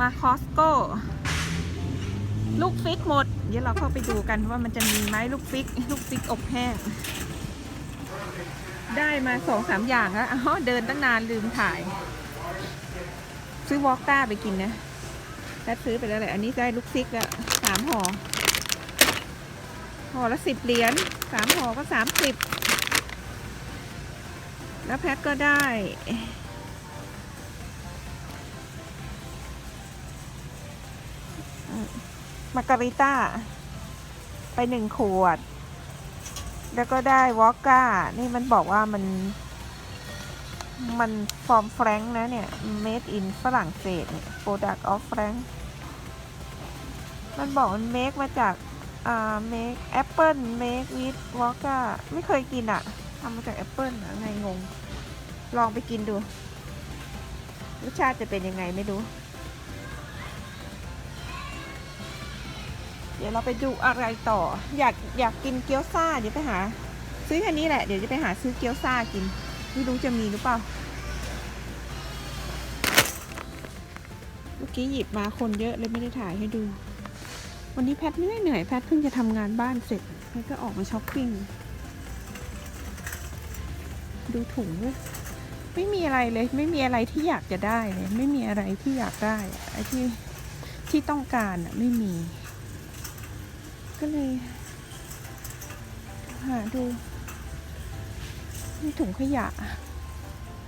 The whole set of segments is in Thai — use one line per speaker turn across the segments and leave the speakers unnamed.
มาคอสโก้ลูกฟิกหมด เดี๋ยวเราเข้าไปดูกันว่ามันจะมีไหมลูกฟิก ลูกฟิกอบแห้ง ได้มาสองสามอย่างแล้วอ๋อเดินตั้งนานลืมถ่าย ซื้อวอลต้าไปกินนะแพทซื้อไปแล้วแหละ อันนี้ได้ลูกฟิกอะสามห่อห่อละสิบเหรียญสามห่อก็สามสิบแล้วแพทก็ได้ มาการิต้า ไปหนึ่งขวด แล้วก็ได้วอลก้า นี่มันบอกว่ามัน มันฟอร์มแฟรงค์นะเนี่ย made in ฝรั่งเศสเนี่ย product of Frank มันบอกมัน make มาจากอ่า make apple make with vodka ไม่เคยกินอะทำมาจากแอปเปิลอะไงงง ลองไปกินดูรสชาติจะเป็นยังไงไม่รู้ เดี๋ยวเราไปดูอะไรต่อ อยากอยากกินเกี๊ยวซ่า เดี๋ยวไปหา ซื้อแค่นี้แหละ เดี๋ยวจะไปหาซื้อเกี๊ยวซ่ากิน ไม่รู้จะมีหรือเปล่า เมื่อกี้หยิบมาคนเยอะเลยไม่ได้ถ่ายให้ดู วันนี้แพทไม่ได้เหนื่อยแพทเพิ่งจะทำงานบ้านเสร็จแพทก็ออกมาช้อปปิ้ง ดูถุงด้วยไม่มีอะไรเลย ไม่มีอะไรที่อยากจะได้เลย ไม่มีอะไรที่อยากได้อะไอ้ที่ที่ต้องการอะไม่มี ก็เลย หาดูมีถุงขยะ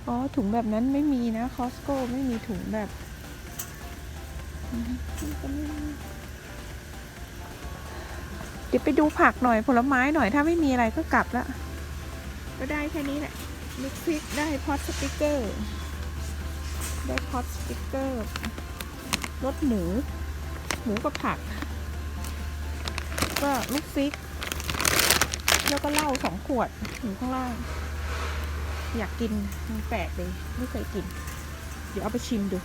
อ๋อ ถุงแบบนั้นไม่มีนะคอสโก้ไม่มีถุงแบบก็ไม่มีเดี๋ยวไปดูผักหน่อยผลไม้หน่อยถ้าไม่มีอะไรก็กลับละก็ได้แค่นี้แหละลูกพริกได้พอตสติกเกอร์ ได้พอตสติกเกอร์รสหมูหมูกับผัก ก็ลูกฟิก แล้วก็เหล้าสองขวดอยู่ข้างล่าง อยากกินมันแปลกเลยไม่เคยกิน เดี๋ยวเอาไปชิมดู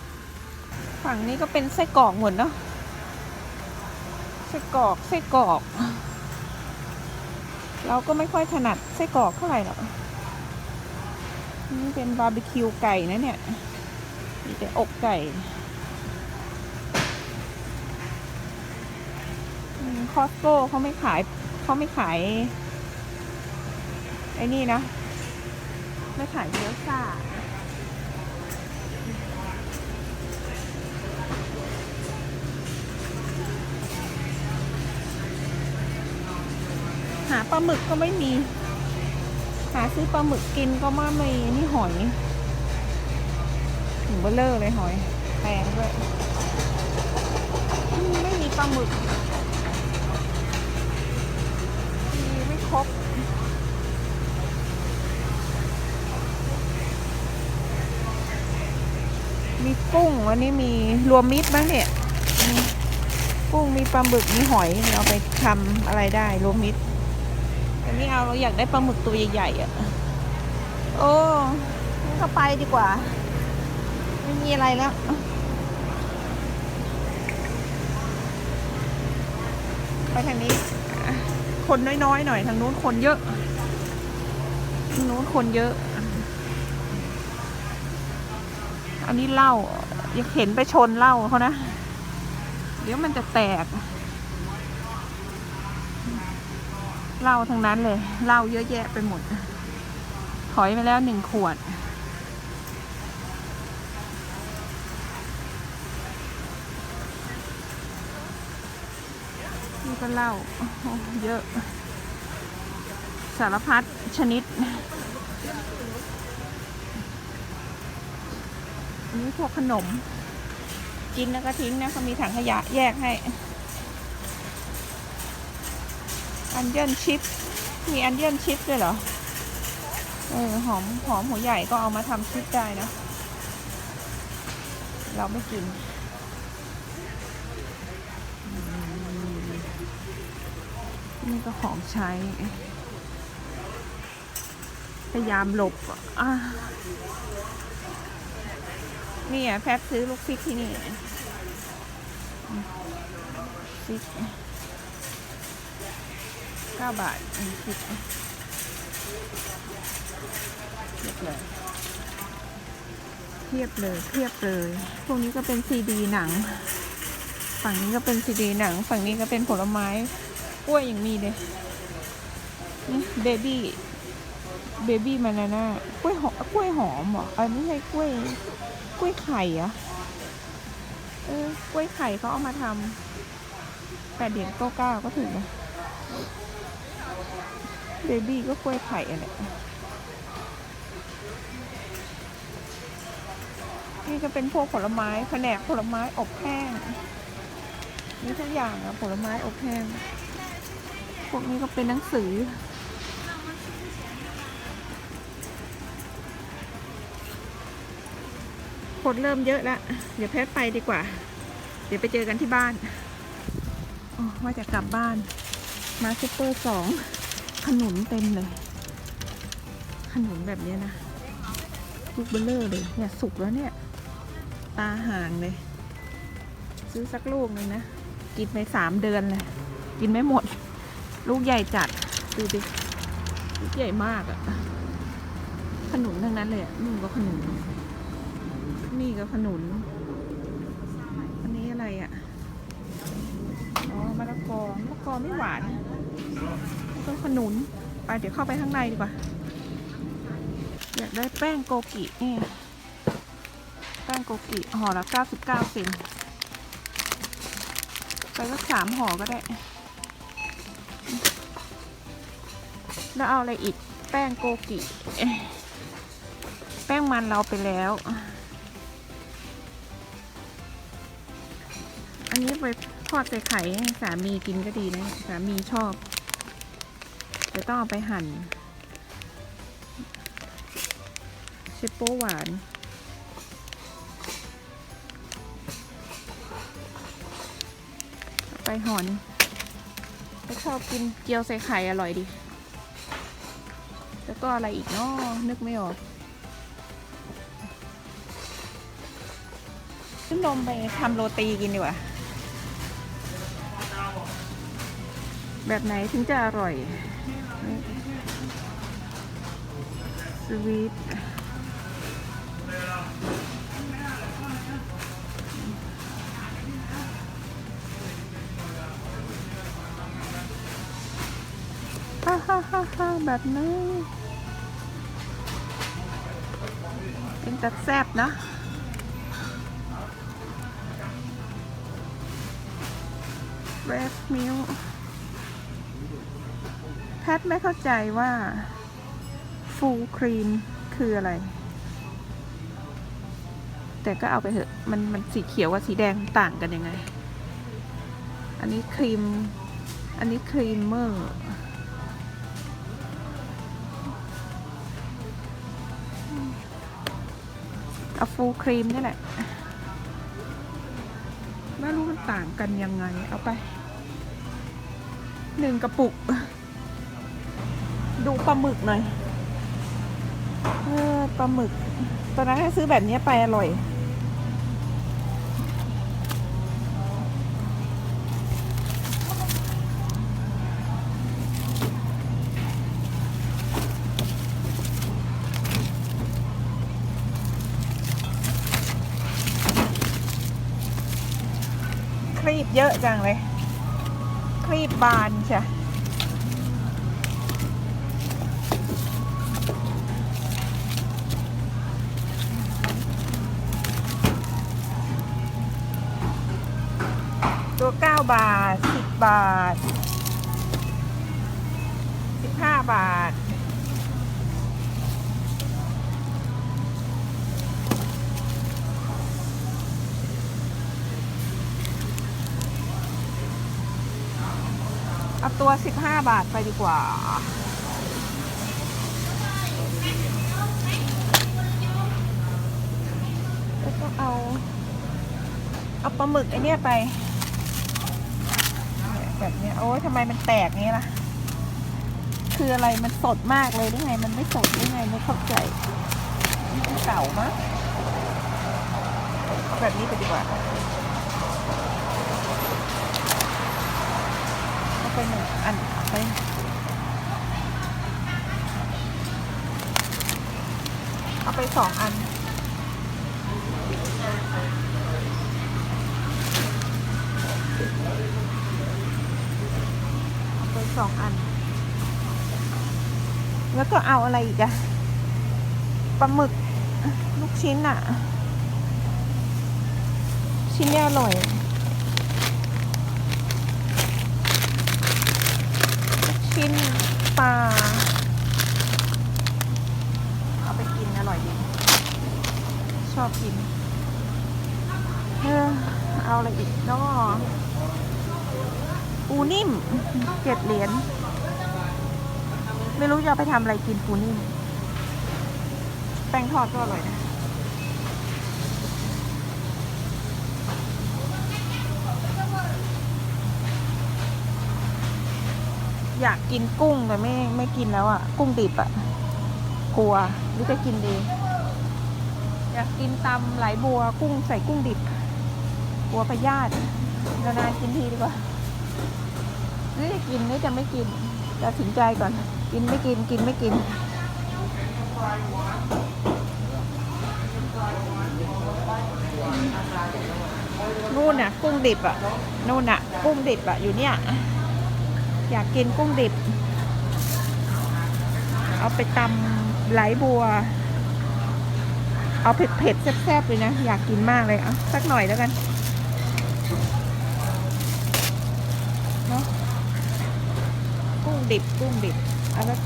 ฝั่งนี้ก็เป็นไส้กรอกหมดเนาะไส้กรอกไส้กรอก เราก็ไม่ค่อยถนัดไส้กรอกเท่าไหร่หรอกนี่เป็นบาร์บีคิวไก่นะเนี่ยมีแต่อกไก่ คอสโก้เขาไม่ขายเขาไม่ขาย ไอ้นี่นะ ไม่ขายเกี๊ยวซ่าหาปลาหมึกก็ไม่มี หาซื้อปลาหมึกกินก็ไม่มีนี่หอยถึงเบลเลอร์เลยหอยแพงด้วยไม่มีปลาหมึก มีไม่ครบ มีกุ้งวันนี้มีรวมมิตรบ้างเนี่ยมีกุ้งมีปลาหมึกมีหอยเนี่ยเอาไปทำอะไรได้รวมมิตรแต่นี่เอาเราอยากได้ปลาหมึกตัวใหญ่ๆอะโอ้ก็ไปดีกว่า ไม่มีอะไรแล้วไปทางนี้ คนน้อยๆหน่อยทางนู้นคนเยอะทางนู้นคนเยอะ อั นนี้เหล้าย่าเห็นไปชนเหล้าเขานะ เดี๋ยวมันจะแตกเหล้าทั้งนั้นเลยเหล้าเยอะแยะไปหมด ถอยไปแล้วหนึ่งขวด นี่ก็เหล้าเยอะ สารพัดชนิด อันนี้พวกขนม กินแล้วก็ทิ้งนะเขามีถังขยะแยกให้ อันเดียนชิป มีอันเดียนชิปด้วยเหรอ เออหอมหอมหัวใหญ่ก็เอามาทำชิปได้นะ เราไม่กินนี่ก็ของใช้ พยายามหลบอะ นี่อะแพทซื้อลูกฟิกที่นี่ฟิกเก้าบาทอืมฟิกเรียบเลยพียบเลยเพียบเลย พวกนี้ก็เป็นซีดีหนัง ฝั่งนี้ก็เป็นซีดีหนัง ฝั่งนี้ก็เป็นผลไม้กล้วยอย่างมีเลยนี่เบบี้เบบี้มานาน่ากล้วยหอมกล้วยหอมเหรอเออไม่ใช่กล้วย กล้วยไข่เอะเออกล้วยไข่เขาเอามาทำแปดเหรียญเก้าเก้าก็ถึงนะเบบี้ก็กล้วยไข่อะไรนี่ก็เป็นพวกผลไม้แผนกผลไม้อบแห้งนี่ทุกอย่างอะผลไม้อบแห้ง พวกนี้ก็เป็นหนังสือ คนเริ่มเยอะแล้ว เดี๋ยวแพทไปดีกว่า เดี๋ยวไปเจอกันที่บ้านอ๋อว่าจะกลับบ้าน มาซุปเปอร์สองขนุนเต็มเลย ขนุนแบบนี้นะลูกเบลเลอร์เลยเนี่ยสุกแล้วเนี่ย ตาห่างเลย ซื้อสักลูกหนึงนะ กินไปสามเดือนเลย กินไม่หมด ลูกใหญ่จัด ดูดิ ลูกใหญ่มากอะขนุนทั้งนั้นเลยอะนู่นก็ขนุน นี่ก็ขนุน อันนี้อะไรอะ่ะ อ๋อมะละกอมะละกอไม่หวานแล้วก็ขนุน ไปเดี๋ยวเข้าไปข้างในดีกว่า อยากได้แป้งโกกินี่ แป้งโกกิห่อละ 99 เซนไปก็สามห่อก็ได้ แล้วเอาอะไรอีก แป้งโกกิ แป้งมันเราไปแล้ว อันนี้ไปทอดใส่ไข่ให้สามีกินก็ดีนะ สามีชอบเดี๋ยวต้องเอาไปหั่นเชฟโป้หวานไปห่อนก็ชอบกินเกี๊ยวใส่ไข่อร่อยดี แล้วก็อะไรอีกเนาะนึกไม่ออก ขึ้นนมไปทำโรตีกินดีกว่า แบบไหนถึงจะอร่อยสวีทฮ่าฮ่าฮ่าฮ่าแบบนี้เป็นจัดแซบนะเบรสมิล แพทไม่เข้าใจว่าฟูลครีมคืออะไร แต่ก็เอาไปเถอะ มันมันสีเขียวกับสีแดงต่างกันยังไง อันนี้ครีม อันนี้ครีมเมอร์เอาฟูลครีมนี่แหละไม่รู้มันต่างกันยังไง เอาไปหนึ่งกระปุก ดูปลาหมึกหน่อยเออปลาหมึก ตอนนั้นให้ซื้อแบบนี้ไปอร่อย ครีบเยอะจังเลย ครีบบานใช่ ตัว 9 บาท 10 บาท 15 บาท เอาตัว 15 บาทไปดีกว่าแล้วก็เอา เอาปลาหมึกไอเนี้ยไป แบบนี้โอ้ยทำไมมันแตกงี้ล่ะ คืออะไรมันสดมากเลยหรือไง มันไม่สดหรือไงไม่เข้าใจมันเก่ามากเอาแบบนี้ไปดีกว่าเอาไปหนึ่งอันไปเอาไปสองอัน สองอัน แล้วก็เอาอะไรอีกอะปลาหมึกลูกชิ้นอะชิ้นนี้อร่อยลูกชิ้นปลาเอาไปกินอร่อยดีชอบกิน เออเอาอะไรอีกเนาะ ปูนิ่มเจ็ดเหรียญไม่รู้จะไปทำอะไรกินปูนิ่ม แป้งทอดก็อร่อยนะอยากกินกุ้งแต่ไม่ไม่กินแล้วอะ่ะ กุ้งดิบอะ่ะ กลัวหรือจะกินดี อยากกินตำไหลบัว กุ้งใส่กุ้งดิบ กลัวพยาธินานๆกินทีดีกว่า หรือจะกินหรือจะไม่กินตัดสินใจก่อน กินไม่กินกินไม่กินนู่นน่ะ กุ้งดิบอะนู่นน่ะ กุ้งดิบอะอยู่เนี่ย อยากกินกุ้งดิบ เอาไปตำไหลบัว เอาเผ็ดๆแซ่บๆเลยนะ อยากกินมากเลยเอาสักหน่อยแล้วกันเนาะกุ้ง ดิบกุ้งดิบเอาละ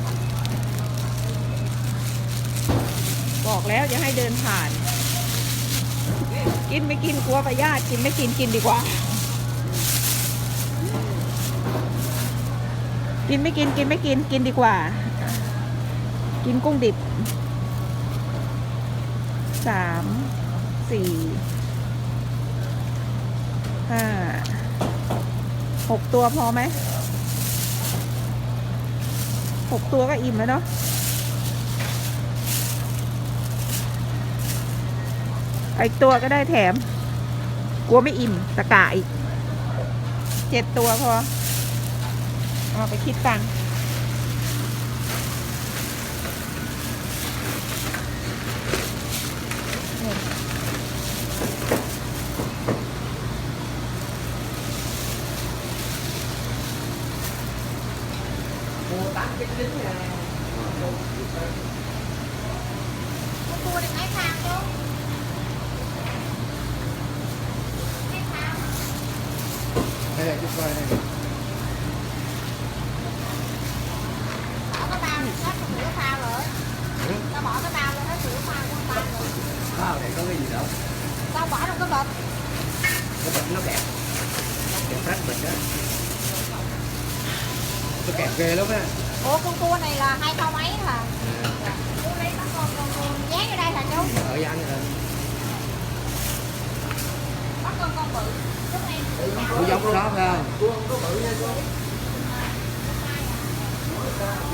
บอกแล้วอย่าให้เดินผ่าน กินไม่กินกลัวพยาธิกินไม่กินกินดีกว่า กินไม่กินกินไม่กินกินดีกว่า กินกุ้งดิบสามสี่ห้าหกตัวพอไหม หกตัวก็อิ่มแล้วเนาะเอาอีกตัวก็ได้แถม กลัวไม่อิ่มตะกะอีกเจ็ดตัวพอ เอาไปคิดตังค์
rồi
Ừ.
Tao bỏ cái bao lên hết sữa phao con phao rồi
Bao này có cái gì đâu.
Tao bỏ trong cái bịch
Cái bịch nó kẹt. Kẹt rách bịch đó. Nó kẹt ghê lắm á.
Ủa con cua này là hai thau mấy hả? Chú lấy bắt con con con dán vô đây hả chú?
Ở gian rồi.
Bắt con con bự Chú em
Cô giống đó phải không?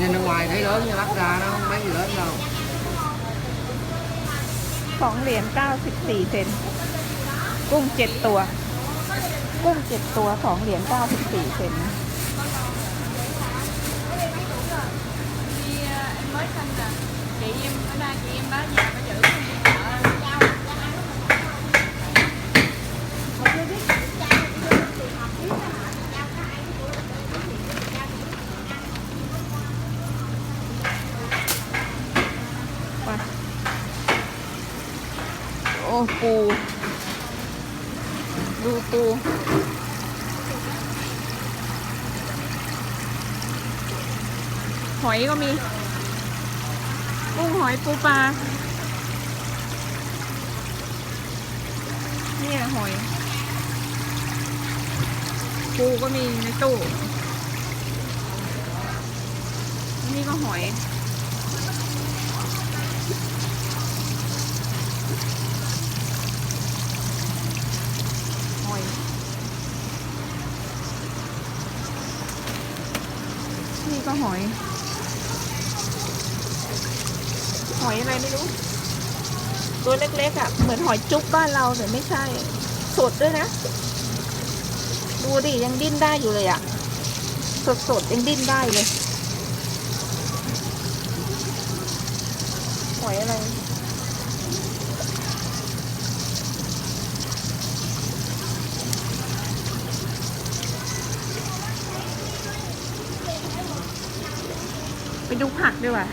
Nhìn ở ngoài thấy lớn nhưng bắt ra nó không mấy gì lớn đâu.
สองเหรียญเก้าสิบสี่เซน กุ้งเจ็ดตัว กุ้งเจ็ดตัวสองเหรียญเก้าสิบสี่เซน
Thì à, em mới sanh nè chị em ở đây chị em báo nhà
ปูหอยก็มีกุ้งหอยปูปลาเนี่ยหอย ปูก็มีในตู้นี่ก็หอย อย นี่ก็หอย หอยอะไรไม่รู้ ตัวเล็กๆอะ เหมือนหอยจุ๊บบ้านเราแต่ไม่ใช่ สดด้วยนะ ดูดิ ยังดิ้นได้อยู่เลยอะ สดๆ ยังดิ้นได้เลย หอยอะไร ดูผักดีกว่า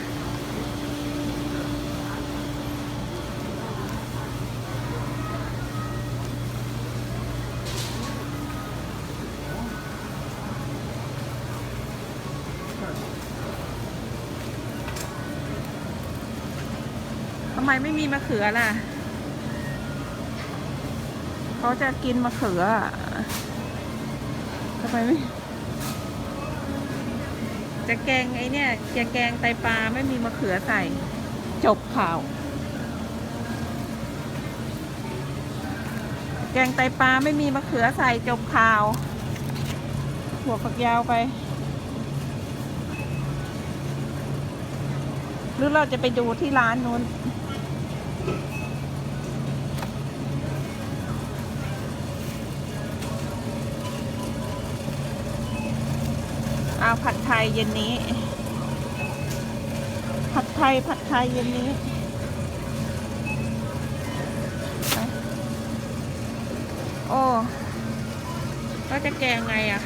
ทำไมไม่มีมะเขือล่ะ เขาจะกินมะเขือทำไมไม่ จะแกงไอ้เนี่ยจะแกงไตปลาไม่มีมะเขือใส่ จบข่าว แกงไตปลาไม่มีมะเขือใส่จบข่าว หัวฝักยาวไป หรือเราจะไปดูที่ร้านนู้น ผัดไทยเย็นนี้ ผัดไทยผัดไทยเย็นนี้โอ้ก็จะแกงไงอะ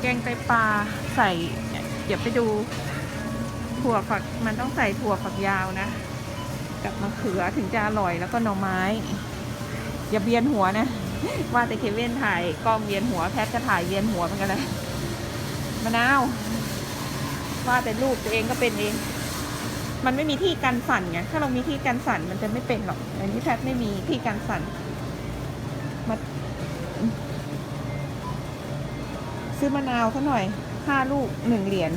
แกงไตปลาใส่เดี๋ยวไปดู ถั่วฝักมันต้องใส่ถั่วฝักยาวนะ กับมะเขือถึงจะอร่อยแล้วก็หน่อไม้ อย่าเบียนหัวนะ ว่าแต่เคเว่นถ่ายกล้องเวียนหัวแพทก็ถ่ายเวียนหัวเหมือนกันเลย มะนาวว่าแต่ลูกตัวเองก็เป็นเอง มันไม่มีที่กันสั่นไงถ้าเรามีที่กันสั่นมันจะไม่เป็นหรอก อันนี้แพทไม่มีที่กันสั่นมาซื้อมะนาวซะหน่อยห้าลูกหนึ่งเหรียญ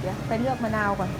เดี๋ยวไปเลือกมะนาวก่อน